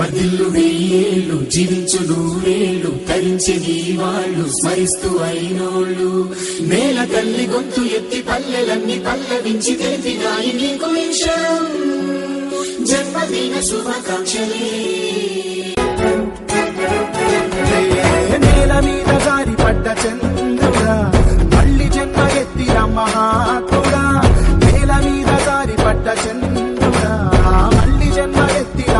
వర్ధిల్లు వెయ్యేళ్ళు జీవించు నూరేళ్ళు తరించి నీ వాళ్ళు స్మరిస్తూ అయినోళ్ళు. నేల తల్లి గొంతు ఎత్తి పల్లెలన్నీ పల్లవించి తెలిపినాయి నీకు విషయం. జన్మదిన శుభాకాంక్షలే. నేల మీద జారి పడ్డ చంద్రుడా మళ్ళీ జన్మ ఎత్తిరా మహాత్ముడా. నేల మీద జారి పడ్డ చంద్ర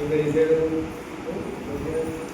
Envelhecer um, dois, três.